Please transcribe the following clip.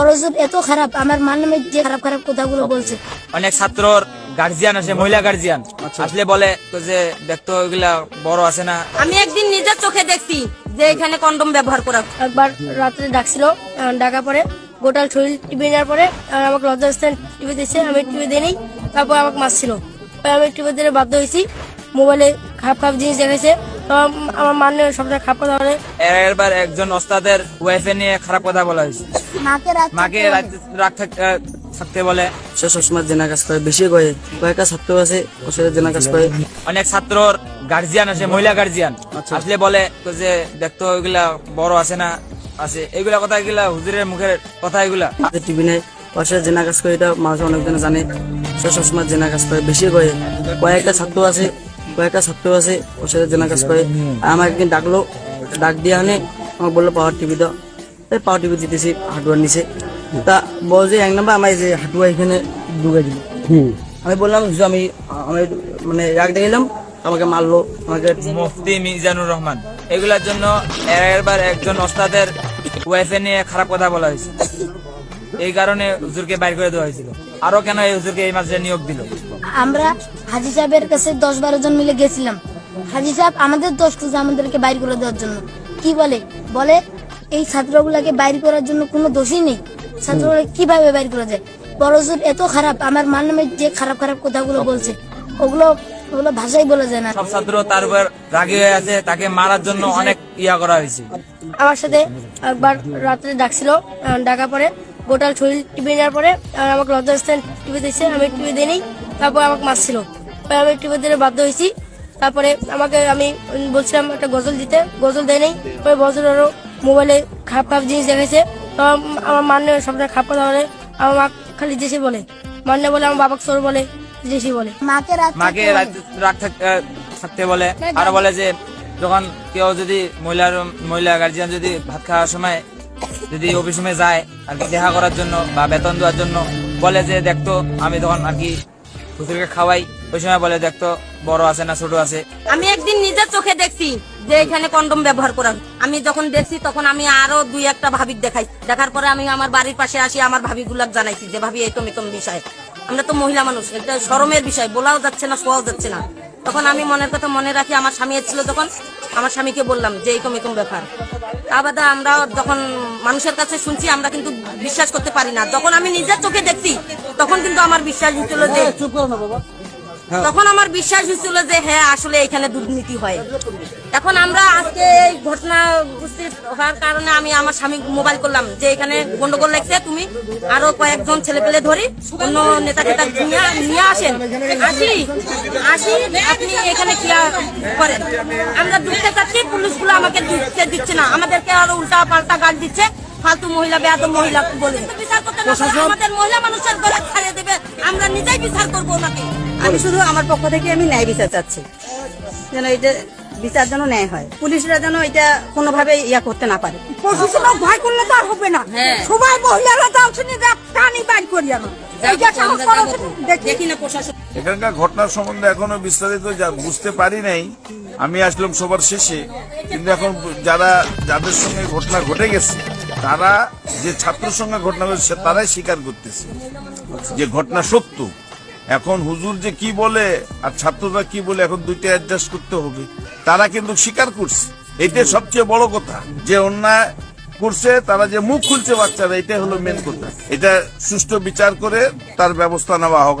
বড়জোর এত খারাপ আমার মান নামে যে খারাপ খারাপ কথাগুলো বলছে। অনেক ছাত্রর গার্জিয়ান আছে মহিলা গার্জিয়ান আসলে বলে তো যে দেখতো ওইগুলা বড় আছে না? আমি একদিন নিজের চোখে দেখছি যে এখানে কন্ডম ব্যবহার করা। একবার রাত্রে ডাকছিল ডাকা পরে গোটাল শরীর টিপে নেওয়ার পরে আমাকে লজ্জাস্থান টিপে দিচ্ছে আমি টিপে দিই তারপর আমাকে মারছিল। আমি টিপে দিতে বাধ্য হয়েছি মোবাইলে খাপ খাপ জিনিস দেখেছে। তো আমার মানে সবসময় খাপ কথা বলে। এরবার একজন ওস্তাদের ওয়াইফে নিয়ে খারাপ কথা বলা হয়েছে। মাকে রাগ থাকতে বলে। সে সবসময় জেনা কাজ করে বেশি করে। কয়েকটা ছাত্র আছে ওর সাথে জেনা কাজ করে। অনেক ছাত্রর গার্জিয়ান আছে মহিলা গার্জিয়ান আসলে বলে যে দেখতো ওইগুলা বড় আছে না আছে। এগুলা কথা এগুলা হুজুরের মুখের কথা এগুলা। টিভি নেই ওর সাথে জেনা কাজ করে এটা মানুষ অনেকজন জানে। সে সবসময় জেনা কাজ করে বেশি করে। কয়েকটা ছাত্র আছে কয়েকটা ছাত্র আছে ওর সাথে জেনা কাজ করে। আর আমাকে একদিন ডাকলো ডাক দিয়ে আনে আমাকে বলল পাওয়ার টিভি দাও। এই পাওয়ার টিভি দিতেছি হাটুয়ার নিচে তা বল যে এক নাম্বার আমার যে হাটুয়া এখানে ঢুকে দিল আমি বললাম যে আমি আমি মানে রাগ দেখলাম আমাকে মারলো আমাকে মুফতি মিজানুর রহমান এগুলার জন্য এরবার একজন ওস্তাদের ওয়াইফে নিয়ে খারাপ কথা বলা হয়েছে। এই কারণে হুজুরকে বাইর করে দেওয়া হয়েছিল। আরও কেন এই হুজুরকে এই মাসে নিয়োগ দিল? আমরা হাজি সাহেবের কাছে দশ বারো জন মিলে গেছিলাম। হাজি সাহেব আমাদের দোষ খুঁজে আমাদেরকে বাইর করে দেওয়ার জন্য। কি বলে? বলে এই ছাত্রগুলাকে বাইর করার জন্য কোনো দোষই নেই। ছাত্রগুলো কীভাবে বাইর করা যায়? বড়জোর এত খারাপ। আমার মান নামে যে খারাপ খারাপ কথাগুলো বলছে ওগুলো ওগুলো ভাষাই বলা যায় না। সব ছাত্র তার উপর রাগি হয়ে আছে তাকে মারার জন্য অনেক ইয়া করা হয়েছে। আমার সাথে একবার রাত্রে ডাকছিল ডাকা পরে। গোটাল শরীর টিপে নেওয়ার পরে আর আমাকে লজ্জাস্থান টিপে দিচ্ছে আমি টিপে দিই তারপর আমাকে মারছিল। আমি টিপে দিতে বাধ্য হয়েছি। তারপরে আমাকে আমি বলছিলাম একটা গজল দিতে। গজল দেয় নেই পরে গজল আরও মোবাইলে খাপ খাপ জিনিস দেখেছে তো আম- আমার মানে সবসময় খাপ কথা বলে আমার মা খালি জেসি বলে। মানে বলে আমার বাবাকে সর বলে জেসি বলে। মাকে মাকে রাগ থাক- থাকতে বলে। আরও বলে যে যখন কেউ যদি মহিলার মহিলা গার্জিয়ান যদি ভাত খাওয়ার সময় যদি অফিসমে যায়, আর কি দেখা করার জন্য বা বেতন দেওয়ার জন্য, বলে যে দেখতো, আমি তখন আর কি হুজুরকে খাওয়াই। ওই সময় বলে দেখতো, বড় আছে না ছোট আছে। আমি একদিন নিজের চোখে দেখছি যে এখানে কন্ডম ব্যবহার করা আমি যখন দেখছি, তখন আমি আরও দুই একটা ভাবিক দেখাই। দেখার পরে আমি আমার বাড়ির পাশে আসি, আমার ভাবি গুলাক জানাইছি যে, ভাবি, এই এরকম বিষয়। আমরা তো মহিলা মানুষ, এটা শরমের বিষয়, বলাও যাচ্ছে না, শোয়াও যাচ্ছে না। তখন আমি মনের কথা মনে রাখি, আমার স্বামী এসেছিল তখন, আমার স্বামীকে বললাম যে এইরকম এরকম ব্যাপার। তা বাদে আমরা যখন মানুষের কাছে শুনছি, আমরা কিন্তু বিশ্বাস করতে পারি না। যখন আমি নিজের চোখে দেখছি তখন কিন্তু আমার বিশ্বাস হচ্ছিল যে তখন আমার বিশ্বাস হয়েছিল যে হ্যাঁ আসলে এখানে দুর্নীতি হয়। এখন আমরা আজকে এই ঘটনা উপস্থিত হওয়ার কারণে আমি আমার স্বামী মোবাইল করলাম যে এখানে গন্ডগোল লাগছে, তুমি আরও কয়েকজন ছেলে পেলে ধরি, অন্য নেতা টেতা নিয়ে আসেন। আসি আসি, আপনি এখানে কি করেন? আমরা ঢুকতে চাচ্ছি পুলিশগুলো আমাকে ঢুকতে দিচ্ছে না। আমাদেরকে আরও উল্টা পাল্টা গাল দিচ্ছে। ফালতু মহিলা বেয়াদ মহিলা বলে। আমাদের মহিলা মানুষের গলা ছাড়িয়ে দেবে। আমরা নিজেই বিচার করব ওনাকে। আমি শুধু আমার পক্ষ থেকে আমি ন্যায় বিচার চাচ্ছি। যেন এটা বিচার যেন ন্যায় হয়। পুলিশরা যেন এটা কোনোভাবে ইয়া করতে না পারে। প্রশাসনক ভয় করলে তো আর হবে না। হ্যাঁ। সবাই মহিলারা যাও শুনে টানি বাইর করি আমি এইটা সাহস করো দেখি। দেখি। না প্রশাসন। এখানকার ঘটনার সম্বন্ধে এখনও বিস্তারিত বুঝতে পারি নাই। আমি আসলাম সবার শেষে। কিন্তু এখন যারা যাদের সঙ্গে ঘটনা ঘটে গেছে তারা যে ছাত্রের সঙ্গে ঘটনা ঘটেছে তারাই স্বীকার করতেছে যে ঘটনা সত্য। এখন হুজুর যে কি বলে আর ছাত্ররা কি বলে, এখন দুইটা অ্যাডজাস্ট করতে হবে। তারা কিন্তু স্বীকার করছে। এটাই সবচেয়ে বড় কথা। যে অন্যায় করছে, তারা যে মুখ খুলছে বাচ্চারা, এটাই হলো মেন কথা। এটা সুষ্ঠু বিচার করে তার ব্যবস্থা নেওয়া হোক।